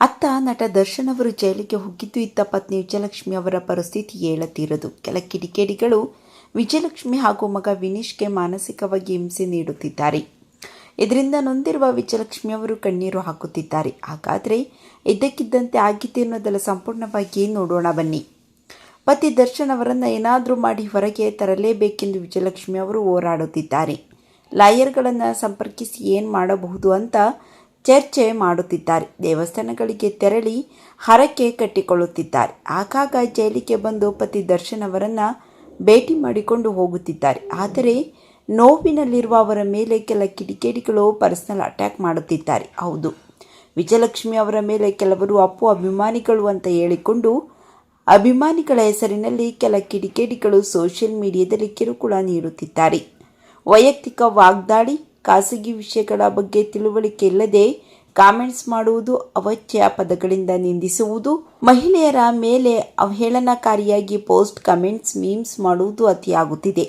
ಅತ್ತ ನಟ ದರ್ಶನ್ ಅವರು ಜೈಲಿಗೆ ಹೋಗಿದ್ದು ಇತ್ತ ಪತ್ನಿ ವಿಜಯಲಕ್ಷ್ಮಿ ಅವರ ಪರಿಸ್ಥಿತಿ ಹೇಳತೀರದು ಕೆಲ ಕಿಡಿಕೇಡಿಗಳು ವಿಜಯಲಕ್ಷ್ಮಿ ಹಾಗೂ ಮಗ ವಿನೀಶ್ಗೆ ಮಾನಸಿಕವಾಗಿ ಹಿಂಸೆ ನೀಡುತ್ತಿದ್ದಾರೆ. ಇದರಿಂದ ನೊಂದಿರುವ ವಿಜಯಲಕ್ಷ್ಮಿ ಅವರು ಕಣ್ಣೀರು ಹಾಕುತ್ತಿದ್ದಾರೆ. ಹಾಗಾದರೆ ಇದ್ದಕ್ಕಿದ್ದಂತೆ ಆಗಿದೆ ಅನ್ನೋದೆಲ್ಲ ಸಂಪೂರ್ಣವಾಗಿ ನೋಡೋಣ ಬನ್ನಿ. ಪತಿ ದರ್ಶನ್ ಅವರನ್ನು ಏನಾದರೂ ಮಾಡಿ ಹೊರಗೆ ತರಲೇಬೇಕೆಂದು ವಿಜಯಲಕ್ಷ್ಮಿ ಅವರು ಹೋರಾಡುತ್ತಿದ್ದಾರೆ. ಲಾಯರ್ಗಳನ್ನು ಸಂಪರ್ಕಿಸಿ ಏನು ಮಾಡಬಹುದು ಅಂತ ಚರ್ಚೆ ಮಾಡುತ್ತಿದ್ದಾರೆ. ದೇವಸ್ಥಾನಗಳಿಗೆ ತೆರಳಿ ಹರಕೆ ಕಟ್ಟಿಕೊಳ್ಳುತ್ತಿದ್ದಾರೆ. ಆಗಾಗ ಜೈಲಿಗೆ ಬಂದು ಪತಿ ದರ್ಶನ್ ಅವರನ್ನು ಭೇಟಿ ಮಾಡಿಕೊಂಡು ಹೋಗುತ್ತಿದ್ದಾರೆ. ಆದರೆ ನೋವಿನಲ್ಲಿರುವ ಅವರ ಮೇಲೆ ಕೆಲ ಕಿಡಿಕೇಡಿಗಳು ಪರ್ಸನಲ್ ಅಟ್ಯಾಕ್ ಮಾಡುತ್ತಿದ್ದಾರೆ. ಹೌದು, ವಿಜಯಲಕ್ಷ್ಮಿ ಅವರ ಮೇಲೆ ಕೆಲವರು ಅಪ್ಪು ಅಭಿಮಾನಿಗಳು ಅಂತ ಹೇಳಿಕೊಂಡು ಅಭಿಮಾನಿಗಳ ಹೆಸರಿನಲ್ಲಿ ಕೆಲ ಕಿಡಿಕೇಡಿಗಳು ಸೋಷಿಯಲ್ ಮೀಡಿಯಾದಲ್ಲಿ ಕಿರುಕುಳ ನೀಡುತ್ತಿದ್ದಾರೆ. ವೈಯಕ್ತಿಕ ವಾಗ್ದಾಳಿ ಖಾಸಗಿ ವಿಷಯಗಳ ಬಗ್ಗೆ ತಿಳುವಳಿಕೆ ಇಲ್ಲದೆ ಕಾಮೆಂಟ್ಸ್ ಮಾಡುವುದು ಅವಚ್ಯ ಪದಗಳಿಂದ ನಿಂದಿಸುವುದು, ಮಹಿಳೆಯರ ಮೇಲೆ ಅವಹೇಳನಕಾರಿಯಾಗಿ ಪೋಸ್ಟ್ ಕಮೆಂಟ್ಸ್, ಮೀಮ್ಸ್ ಮಾಡುವುದು ಅತಿಯಾಗುತ್ತಿದೆ.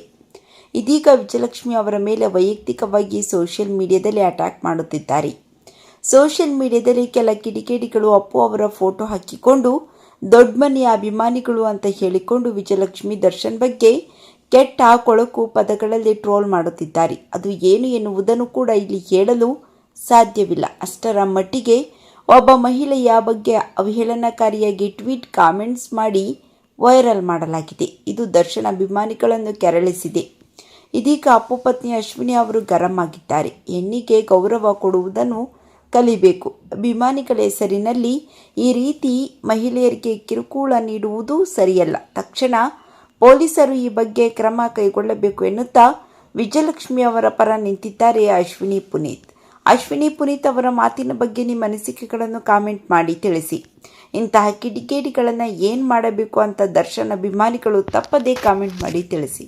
ಇದೀಗ ವಿಜಯಲಕ್ಷ್ಮಿ ಅವರ ಮೇಲೆ ವೈಯಕ್ತಿಕವಾಗಿ ಸೋಷಿಯಲ್ ಮೀಡಿಯಾದಲ್ಲಿ ಅಟ್ಯಾಕ್ ಮಾಡುತ್ತಿದ್ದಾರೆ. ಸೋಷಿಯಲ್ ಮೀಡಿಯಾದಲ್ಲಿ ಕೆಲ ಕಿಡಿಕೇಡಿಗಳು ಅಪ್ಪು ಅವರ ಫೋಟೋ ಹಾಕಿಕೊಂಡು, ದೊಡ್ಡ ಮನೆಯ ಅಭಿಮಾನಿಗಳು ಅಂತ ಹೇಳಿಕೊಂಡು ವಿಜಯಲಕ್ಷ್ಮಿ ದರ್ಶನ್ ಬಗ್ಗೆ ಕೆಟ್ಟ ಕೊಳಕು ಪದಗಳಲ್ಲಿ ಟ್ರೋಲ್ ಮಾಡುತ್ತಿದ್ದಾರೆ. ಅದು ಏನು ಎನ್ನುವುದನ್ನು ಕೂಡ ಇಲ್ಲಿ ಹೇಳಲು ಸಾಧ್ಯವಿಲ್ಲ. ಅಷ್ಟರ ಮಟ್ಟಿಗೆ ಒಬ್ಬ ಮಹಿಳೆಯ ಬಗ್ಗೆ ಅವಹೇಳನಕಾರಿಯಾಗಿ ಟ್ವೀಟ್, ಕಾಮೆಂಟ್ಸ್ ಮಾಡಿ ವೈರಲ್ ಮಾಡಲಾಗಿದೆ. ಇದು ದರ್ಶನ್ ಅಭಿಮಾನಿಗಳನ್ನು ಕೆರಳಿಸಿದೆ. ಇದೀಗ ಅಪ್ಪು ಪತ್ನಿ ಅಶ್ವಿನಿ ಅವರು ಗರಂ ಆಗಿದ್ದಾರೆ ಹೆಣ್ಣಿಗೆ ಗೌರವ ಕೊಡುವುದನ್ನು ಕಲಿಬೇಕು. ಅಭಿಮಾನಿಗಳ ಹೆಸರಿನಲ್ಲಿ ಈ ರೀತಿ ಮಹಿಳೆಯರಿಗೆ ಕಿರುಕುಳ ನೀಡುವುದು ಸರಿಯಲ್ಲ. ತಕ್ಷಣ ಪೊಲೀಸರು ಈ ಬಗ್ಗೆ ಕ್ರಮ ಕೈಗೊಳ್ಳಬೇಕು ಎನ್ನುತ್ತಾ ವಿಜಯಲಕ್ಷ್ಮಿ ಅವರ ಪರ ನಿಂತಿದ್ದಾರೆ ಅಶ್ವಿನಿ ಪುನೀತ್. ಅಶ್ವಿನಿ ಪುನೀತ್ ಅವರ ಮಾತಿನ ಬಗ್ಗೆ ನಿಮ್ಮ ಅನಿಸಿಕೆಗಳನ್ನು ಕಾಮೆಂಟ್ ಮಾಡಿ ತಿಳಿಸಿ. ಇಂತಹ ಕಿಡಿಗೇಡಿಗಳನ್ನು ಏನು ಮಾಡಬೇಕು ಅಂತ ದರ್ಶನ್ ಅಭಿಮಾನಿಗಳು ತಪ್ಪದೇ ಕಾಮೆಂಟ್ ಮಾಡಿ ತಿಳಿಸಿ.